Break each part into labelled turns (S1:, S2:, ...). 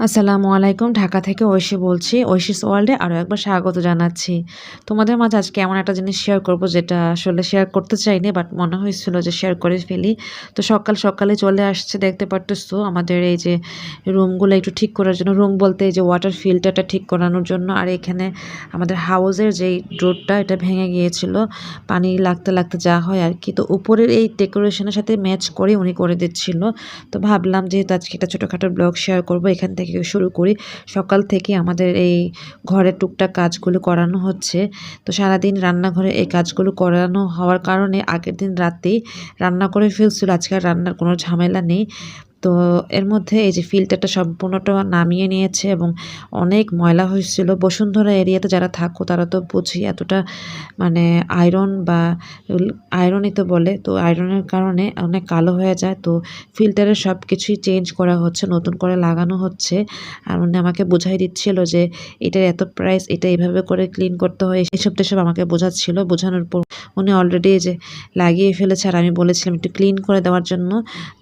S1: আসসালামু আলাইকুম, ঢাকা থেকে ঐশী বলছি। ঐশিস ওয়ার্ল্ডে আরও একবার স্বাগত জানাচ্ছি। তোমাদের মাঝে আজকে এমন একটা জিনিস শেয়ার করব যেটা আসলে শেয়ার করতে চাইনি বাট মনে হয়েছিল যে শেয়ার করে ফেলি। তো সকাল সকালে চলে আসছে, দেখতে পারতেছো আমাদের এই যে রুমগুলো একটু ঠিক করার জন্য। রুম বলতে এই যে ওয়াটার ফিল্টারটা ঠিক করানোর জন্য। আর এখানে আমাদের হাউসের যেই ডোরটা, এটা ভেঙে গিয়েছিল। পানি লাগতে লাগতে যা হয় আর কি। তো উপরের এই ডেকোরেশনের সাথে ম্যাচ করে উনি করে দিচ্ছিল। তো ভাবলাম যেহেতু আজকে একটা ছোটোখাটো ব্লগ শেয়ার করব, এখান থেকে শুরু করি সকাল থেকে আমাদের এই ঘরের টুকটাক কাজগুলো করানো হচ্ছে। তো সারাদিন রান্নাঘরে এই কাজগুলো করানো হওয়ার কারণে আগের দিন রাতেই রান্না করে ফেলছিল। আজকে রান্নার কোনো ঝামেলা নেই। তো এর মধ্যে এই যে ফিল্টারটা সম্পূর্ণটা নামিয়ে নিয়েছে এবং অনেক ময়লা হয়েছিল। বসুন্ধরা এরিয়াতে যারা থাকো, তারা তো বুঝি এতটা মানে আয়রন বা আয়রনই তো বলে। তো আয়রনের কারণে অনেক কালো হয়ে যায়। তো ফিল্টারের সব কিছুই চেঞ্জ করা হচ্ছে, নতুন করে লাগানো হচ্ছে। আর উনি আমাকে বোঝাই দিচ্ছিল যে এটার এত প্রাইস এটা এইভাবে করে ক্লিন করতে হয়, এসব টেসব আমাকে বোঝাচ্ছিল। বোঝানোর পর উনি অলরেডি যে লাগিয়ে ফেলেছে। আর আমি বলেছিলাম একটু ক্লিন করে দেওয়ার জন্য।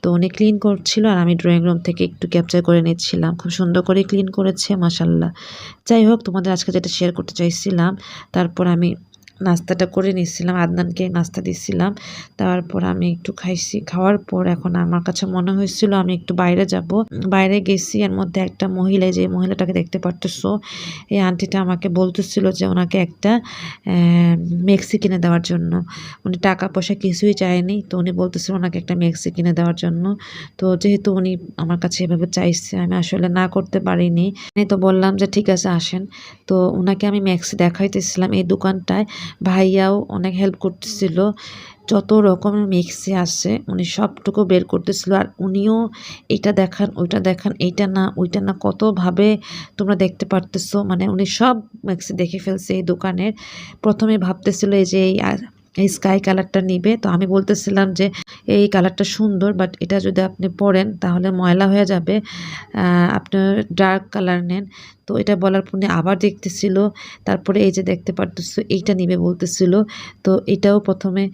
S1: তো উনি ক্লিন করছিল আর আমি ড্রয়িং রুম থেকে একটু ক্যাপচার করে নিচ্ছিলাম। খুব সুন্দর করে ক্লিন করেছে মাসাল্লাহ যাই হোক, তোমাদের আজকে যেটা শেয়ার করতে চাইছিলাম, তারপর আমি নাস্তাটা করে নিচ্ছিলাম আদনানকে নাস্তা দিচ্ছিলাম তারপর আমি একটু খাইছি। খাওয়ার পর এখন আমার কাছে মনে হয়েছিল আমি একটু বাইরে যাব। বাইরে গেছি, এর মধ্যে একটা মহিলা, যে মহিলাটাকে দেখতে পারতেছো, এই আন্টিটা আমাকে বলতেছিল যে ওনাকে একটা মেক্সি কিনে দেওয়ার জন্য। উনি টাকা পয়সা কিছুই চায়নি, তো উনি বলতেছিল ওনাকে একটা মেক্সি কিনে দেওয়ার জন্য। তো যেহেতু উনি আমার কাছে এভাবে চাইছে, আমি আসলে না করতে পারিনি। তো বললাম যে ঠিক আছে, আসেন। তো ওনাকে আমি ম্যাক্সি দেখাইতেছিলাম এই দোকানটায়। ভাইয়াও অনেক হেল্প করতেছিল। যত রকমের মিক্সি আসে, উনি সবটুকু বের করতেছিল। আর উনিও এটা দেখান, ওইটা দেখান, এইটা না, ওইটা না, কতভাবে তোমরা দেখতে পারতেছো? মানে উনি সব মিক্সি দেখে ফেলছে এই দোকানের। প্রথমে ভাবতেছিল এই যে এই এই স্কাই কালারটা নিবে। তো আমি বলতেছিলাম যে এই কালারটা সুন্দর বাট এটা যদি আপনি পরেন তাহলে ময়লা হয়ে যাবে। আপনার ডার্ক কালার নেন। তো এটা বলার পরে আবার দেখতেছিল। তারপরে এই যে দেখতে পারতেছো এইটা নিবে বলতেছিল। তো এটাও প্রথমে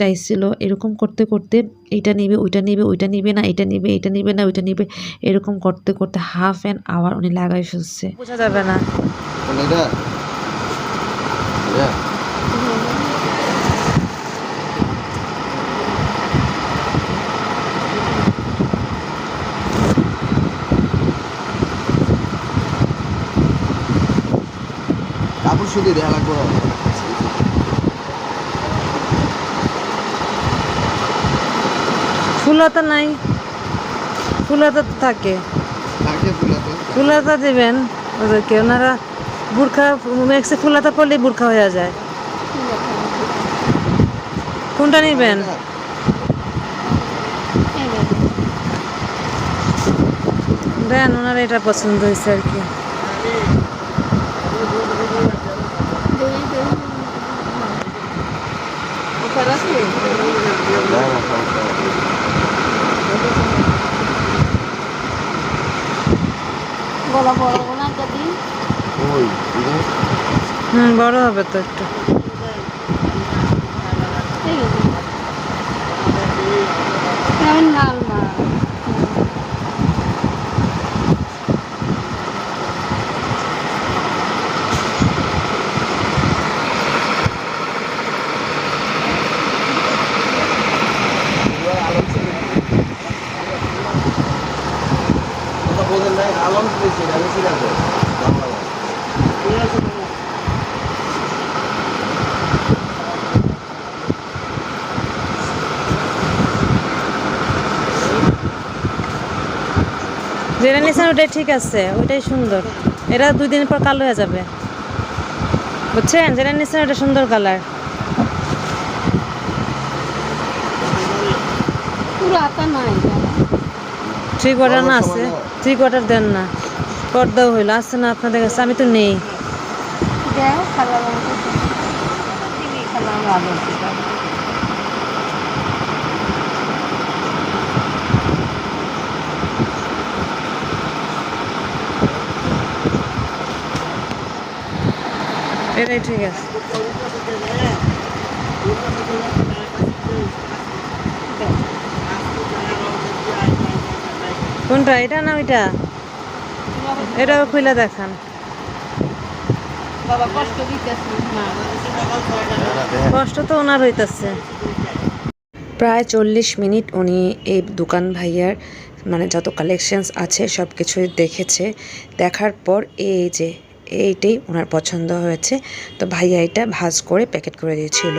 S1: চাইছিল এরকম করতে করতে এইটা নিবে ওইটা নিবে ওইটা নিবে না এটা নিবে এটা নিবে না ওইটা নিবে। এরকম করতে করতে হাফ অ্যান আওয়ার উনি লাগাই ফেলছে। বোঝা যাবে না।
S2: কাপড় শুধু দেওয়া লাগবে
S3: ফুলতা নাই। ফুলতা তো থাকে।
S2: ফুলাতে
S3: দেবেন ওদেরকে। ওনারা বুর্খা মেক্সে ফুলতা পড়লে বুর্খা হয়ে যায়। কোনটা নেবেন? দেন ওনার এটা পছন্দ হয়েছে আর কি।
S4: গলা বড় না যদি
S2: ওই
S3: হুম বড় হবে তো একটু।
S4: ঠিক আছে আমি লাল মা
S2: কথা বলেন নাই আলম পেয়েছি আমি ঠিক আছে
S3: যেটা নিয়েছেন ওটাই ঠিক আছে ওইটাই সুন্দর। এটা দুই দিন পর কালো হয়ে যাবে। বুঝছেন? যেটা নিয়েছেন ওটা সুন্দর কালার। থ্রি কোয়ার্টার না আছে। থ্রি কোয়ার্টার দেন না। পর্দাও হইল আছে না আপনাদের কাছে? আমি তো নেই
S4: দেও খালা খালা ভালো
S3: এটাই ঠিক আছে। কোনটা? এটা না ওইটা? এটাও খুলে দেখান।
S4: কষ্ট
S3: কষ্ট তো ওনার হইতাছে।
S1: প্রায় চল্লিশ মিনিট উনি এই দোকান ভাইয়ার মানে যত কালেকশনস আছে সব কিছুই দেখেছে। দেখার পর এই যে এইটাই ওনার পছন্দ হয়েছে। তো ভাইয়া এটা ভাজ করে প্যাকেট করে দিয়েছিল।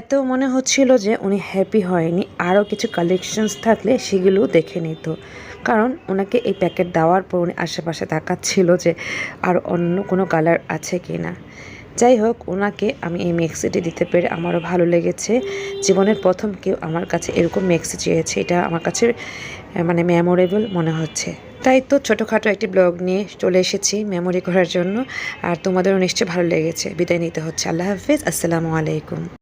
S1: এত মনে হচ্ছিল যে উনি হ্যাপি হয়নি। আরও কিছু কালেকশনস থাকলে সেগুলো দেখে নিত। কারণ ওনাকে এই প্যাকেট দেওয়ার পর উনি আশেপাশে তাকাচ্ছিল যে আর অন্য কোনো কালার আছে কি না যাই হোক, ওনাকে আমি এই মেক্সিটি দিতে পেরে আমারও ভালো লেগেছে। জীবনের প্রথম কেউ আমার কাছে এরকম মেক্সি চেয়েছে, এটা আমার কাছে মানে মেমোরেবল মনে হচ্ছে। তাই তো ছোটোখাটো একটি ব্লগ নিয়ে চলে এসেছি মেমোরি করার জন্য, আর তোমাদেরও নিশ্চয়ই ভালো লেগেছে। বিদায় নিতে হচ্ছে। আল্লাহ হাফিজ। আসসালামু আলাইকুম।